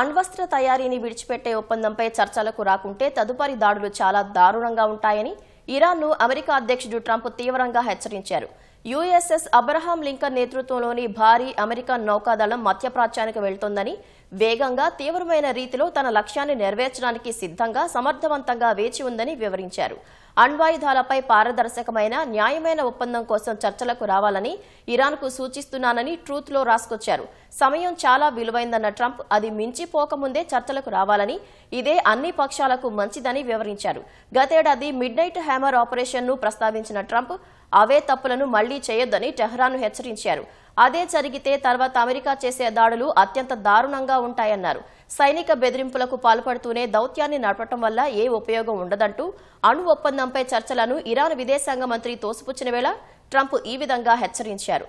అణ్వస్త్ర తయారీని విడిచిపెట్టే ఒప్పందంపై చర్చలకు రాకుంటే తదుపరి దాడులు చాలా దారుణంగా ఉంటాయని ఇరాన్ను అమెరికా అధ్యక్షుడు ట్రంప్ తీవ్రంగా హెచ్చరించారు. యుఎస్ఎస్ అబ్రహాం లింకన్ నేతృత్వంలోని భారీ అమెరికా నౌకాదళం మధ్యప్రాచ్యానికి వెళ్తోందని వేగంగా తీవ్రమైన రీతిలో తన లక్ష్యాన్ని నెరవేర్చడానికి సిద్ధంగా సమర్థవంతంగా వేచి ఉందని వివరించారు. అణ్వాయుధాలపై పారదర్శకమైన న్యాయమైన ఒప్పందం కోసం చర్చలకు రావాలని ఇరాన్కు సూచిస్తున్నానని ట్రూత్లో రాసుకొచ్చారు. సమయం చాలా విలువైందన్న ట్రంప్ అది మించిపోకముందే చర్చలకు రావాలని ఇదే అన్ని పక్షాలకు మంచిదని వివరించారు. గతేడాది మిడ్ నైట్ హ్యామర్ ఆపరేషన్ను ప్రస్తావించిన ట్రంప్ అవే తప్పులను మళ్ళీ చేయొద్దని టెహ్రాన్ను హెచ్చరించారు. అదే జరిగితే తర్వాత అమెరికా చేసే దాడులు అత్యంత దారుణంగా ఉంటాయన్నారు. సైనిక బెదిరింపులకు పాల్పడుతూనే దౌత్యాన్ని నడపటం వల్ల ఏ ఉపయోగం ఉండదంటూ అణు ఒప్పందంపై చర్చలను ఇరాన్ విదేశాంగ మంత్రి తోసిపుచ్చిన వేళ ట్రంప్ ఈ విధంగా హెచ్చరించారు.